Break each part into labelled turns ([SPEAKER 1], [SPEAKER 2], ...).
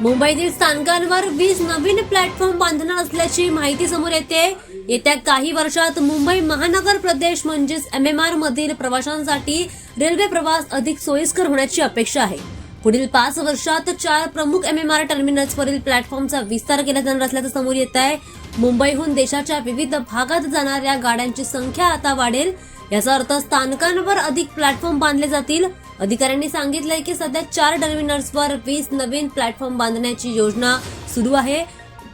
[SPEAKER 1] मुंबईतील स्थानकांवर वीस नवीन प्लॅटफॉर्म बांधणार असल्याची माहिती समोर येते. येत्या काही वर्षात मुंबई महानगर प्रदेश म्हणजेच एमएमआर मधील प्रवाशांसाठी रेल्वे प्रवास अधिक सोयीस्कर होण्याची अपेक्षा आहे. पुढील पाच वर्षात चार प्रमुख एमएमआर टर्मिनल्सवरील प्लॅटफॉर्मचा विस्तार केला जाणार असल्याचं समोर येत आहे. मुंबईहून देशाच्या विविध भागात जाणाऱ्या गाड्यांची संख्या आता वाढेल. याचा अर्थ स्थानकांवर अधिक प्लॅटफॉर्म बांधले जातील. अधिकाऱ्यांनी सांगितलंय की सध्या चार टर्मिनल्सवर वीस नवीन प्लॅटफॉर्म बांधण्याची योजना सुरू आहे.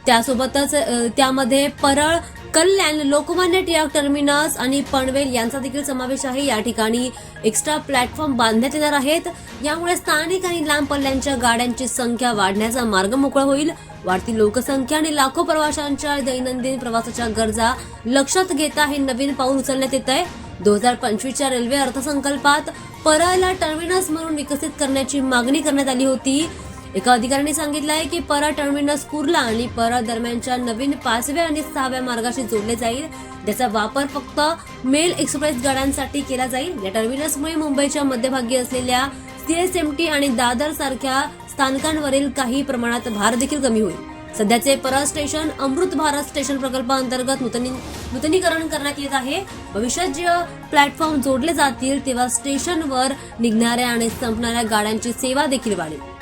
[SPEAKER 1] त्यासोबतच त्यामध्ये परळ कल्याण लोकमान्य टिळक टर्मिनस आणि पनवेल यांचा देखील समावेश आहे. या ठिकाणी एक्स्ट्रा प्लॅटफॉर्म बांधण्यात येणार आहेत. यामुळे स्थानिक आणि लांब पल्ल्यांच्या गाड्यांची संख्या वाढण्याचा मार्ग मोकळा होईल. वाढती लोकसंख्या आणि लाखो प्रवाशांच्या दैनंदिन प्रवासाच्या गरजा लक्षात घेता हे नवीन पाऊल उचलण्यात येत आहे दोन हजार पंचवीसच्या रेल्वे अर्थसंकल्पात परळला टर्मिनस म्हणून विकसित करण्याची मागणी करण्यात आली होती. एका अधिकाऱ्याने सांगितलं आहे की परळ टर्मिनस कुर्ला आणि परळ दरम्यानच्या नवीन पाचव्या आणि सहाव्या मार्गाशी जोडले जाईल. त्याचा वापर फक्त मेल एक्सप्रेस गाड्यांसाठी केला जाईल. या टर्मिनसमुळे मुंबईच्या मध्यभागी असलेल्या सीएसएमटी आणि दादर सारख्या स्थानकांवरील काही प्रमाणात भार देखील कमी होईल. सध्याचे परळ स्टेशन अमृत भारत स्टेशन प्रकल्पाअंतर्गत नूतनी नूतनीकरण करण्यात येत आहे. भविष्यात जे प्लॅटफॉर्म जोडले जातील तेव्हा स्टेशनवर निघणाऱ्या आणि संपणाऱ्या गाड्यांची सेवा देखील वाढेल.